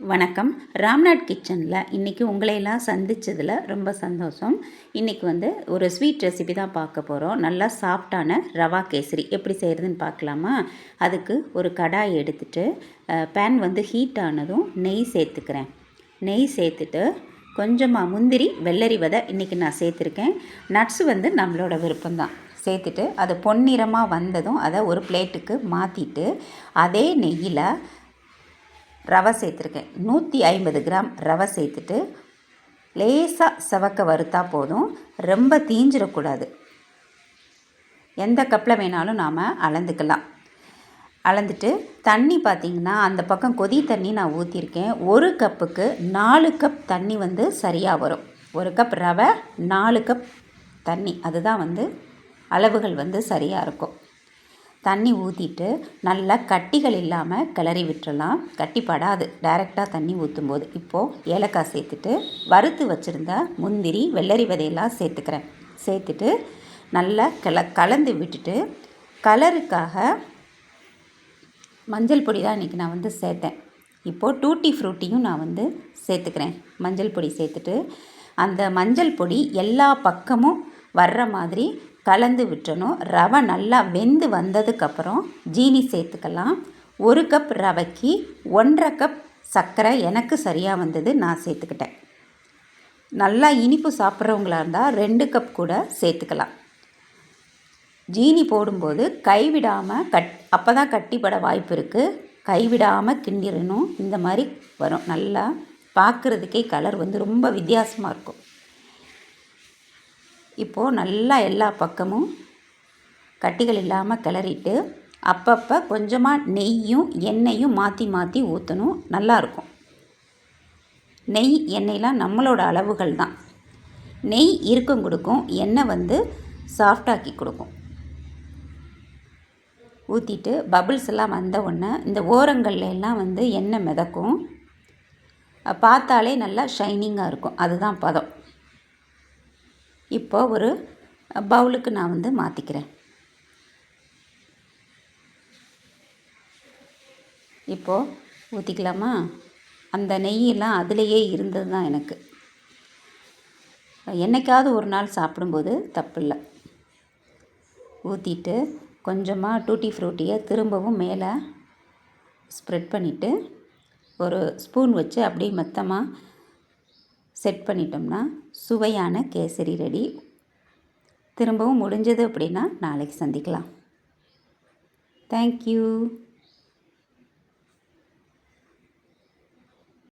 வணக்கம். ராம்நாட் கிச்சனில் இன்றைக்கி உங்களையெல்லாம் சந்தித்ததில் ரொம்ப சந்தோஷம். இன்றைக்கி வந்து ஒரு ஸ்வீட் ரெசிபி தான் பார்க்க போகிறோம் நல்லா சாஃப்டான ரவா கேசரி. எப்படி செய்கிறதுன்னு பார்க்கலாமா? அதுக்கு ஒரு கடாய் எடுத்துகிட்டு பேன் வந்து ஹீட் ஆனதும் நெய் சேர்த்துக்கிறேன். நெய் சேர்த்துட்டு கொஞ்சமாக முந்திரி வெள்ளரி விதை இன்றைக்கி நான் சேர்த்துருக்கேன். நட்ஸ் வந்து நம்மளோட விருப்பம்தான். சேர்த்துட்டு அது பொன்னிறமாக வந்ததும் அதை ஒரு பிளேட்டுக்கு மாற்றிட்டு அதே நெய்யில் ரவை சேர்த்துருக்கேன். நூற்றி ஐம்பது கிராம் ரவை சேர்த்துட்டு லேசாக செவக்க வறுத்தா போதும். ரொம்ப தீஞ்சிடக்கூடாது. எந்த கப்பில் வேணாலும் நாம் அளந்துக்கலாம். அளந்துட்டு தண்ணி பார்த்திங்கன்னா அந்த பக்கம் கொதி தண்ணி நான் ஊற்றிருக்கேன் ஒரு கப்புக்கு நாலு கப் தண்ணி வந்து சரியாக வரும். ஒரு கப் ரவை நாலு கப் தண்ணி. அதுதான் வந்து அளவுகள் வந்து சரியாக இருக்கும். தண்ணி ஊற்றிட்டு நல்லா கட்டிகள் இல்லாமல் கிளறி விட்டுறலாம். கட்டி படாது. டைரெக்டாக தண்ணி ஊற்றும் போது இப்போது ஏலக்காய் சேர்த்துட்டு வறுத்து வச்சுருந்த முந்திரி வெள்ளரி விதையெல்லாம் சேர்த்துக்கிறேன். சேர்த்துட்டு நல்லா கிள கலந்து விட்டுட்டு கலருக்காக மஞ்சள் பொடி தான் இன்றைக்கி நான் வந்து சேர்த்தேன். இப்போது டூட்டி ஃப்ரூட்டியும் நான் வந்து சேர்த்துக்கிறேன். மஞ்சள் பொடி சேர்த்துட்டு அந்த மஞ்சள் பொடி எல்லா பக்கமும் வர்ற மாதிரி கலந்து விட்டணும் ரவை நல்லா வெந்து வந்ததுக்கப்புறம் ஜீனி சேர்த்துக்கலாம். ஒரு கப் ரவைக்கு ஒன்றரை கப் சர்க்கரை எனக்கு சரியாக வந்தது நான் சேர்த்துக்கிட்டேன். நல்லா இனிப்பு சாப்பிட்றவங்களா இருந்தால் ரெண்டு கப் கூட சேர்த்துக்கலாம். ஜீனி போடும்போது கைவிடாமல் கட் அப்போ தான் கட்டிப்பட வாய்ப்பு இருக்குது கைவிடாமல் கிண்டிடணும். இந்த மாதிரி வரும். நல்லா பார்க்குறதுக்கே கலர் வந்து ரொம்ப வித்தியாசமாக இருக்கும். இப்போது நல்லா எல்லா பக்கமும் கட்டிகள் இல்லாமல் கிளறிட்டு அப்பப்போ கொஞ்சமாக நெய்யும் எண்ணெயும் மாற்றி மாற்றி ஊற்றணும் நல்லாயிருக்கும் நெய் எண்ணெயெலாம் நம்மளோட அளவுகள் தான். நெய் இருக்கும் கொடுக்கும். எண்ணெய் வந்து சாஃப்டாக்கி கொடுக்கும். ஊற்றிட்டு பபுள்ஸ் எல்லாம் வந்த உடனே இந்த ஓரங்கள்ல எல்லாம் வந்து எண்ணெய் மிதக்கும். பார்த்தாலே நல்லா ஷைனிங்காக இருக்கும். அதுதான் பதம். இப்போ ஒரு பவுலுக்கு நான் வந்து மாற்றிக்கிறேன் இப்போது ஊற்றிக்கலாமா அந்த நெய்யெல்லாம் அதுலேயே இருந்தது தான் எனக்கு. என்றைக்காவது ஒரு நாள் சாப்பிடும்போது தப்பு இல்லை ஊற்றிட்டு கொஞ்சமாக டூட்டி ஃப்ரூட்டியை திரும்பவும் மேலே ஸ்ப்ரெட் பண்ணிவிட்டு ஒரு ஸ்பூன் வச்சு அப்படியே மொத்தமாக செட் பண்ணிட்டோம்னா சுவையான கேசரி ரெடி. திரும்பவும் முடிஞ்சது அப்படின்னா நாளைக்கு சந்திக்கலாம். தேங்க்யூ